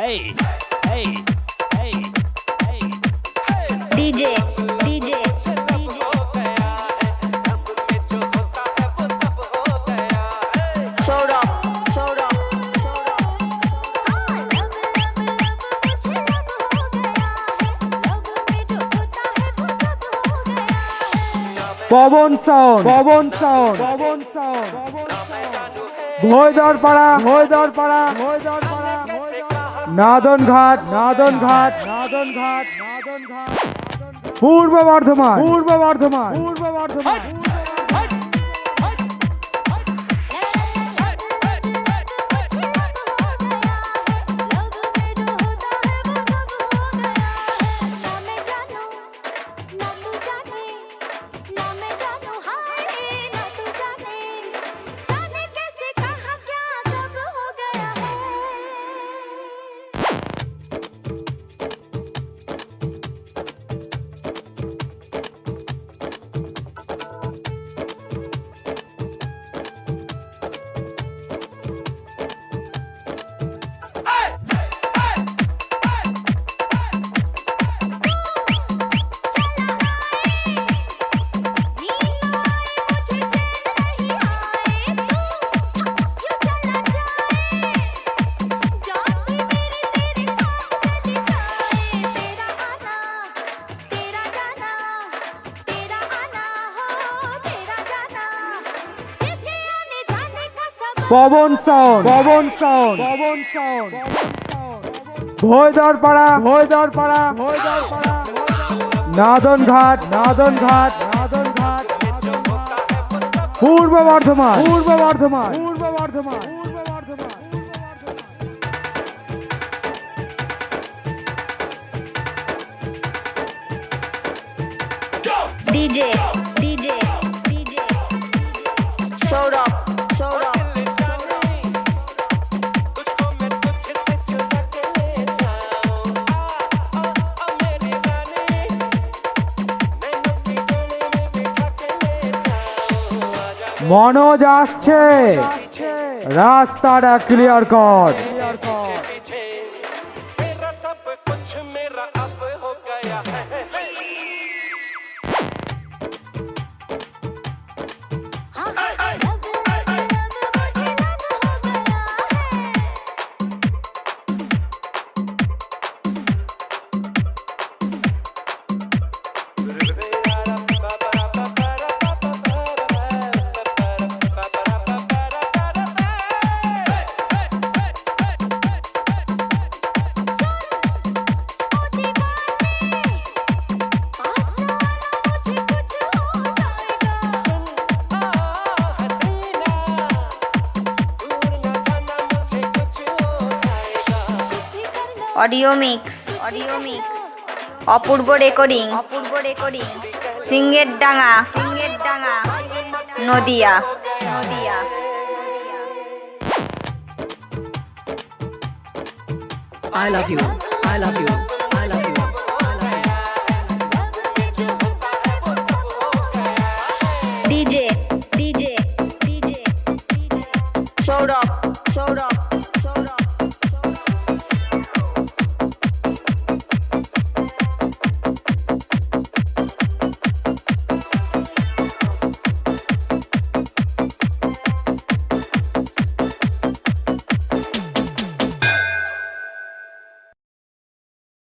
Hey, hey, hey, hey, hey. DJ, DJ. Pawan sound Pawan sound Pawan sound ভয় দরপাড়া ভয় দরপাড়া ভয় দরপাড়া নাদন ঘাট নাদন ঘাট নাদন ঘাট নাদন ঘাট পূর্ব Bardhaman Purba Bardhaman Purba Bardhaman Pawan sound. Pawan sound. Pawan sound. Bhoydar Para Bhoydar Para ভয়দার পাড়া। নাদন ঘাট নাদন ঘাট। নাদন ঘাট পূর্ব বর্ধমান। পূর্ব বর্ধমান। পূর্ব বর্ধমান। পূর্ব মনোজ আসছে। রাস্তাটা ক্লিয়ার কর। Audio mix. Audio mix. Apurba recording. Apurba recording Singher Danga. Singher Danga. Nadia. Nadia. I love you. I love you. I love you. I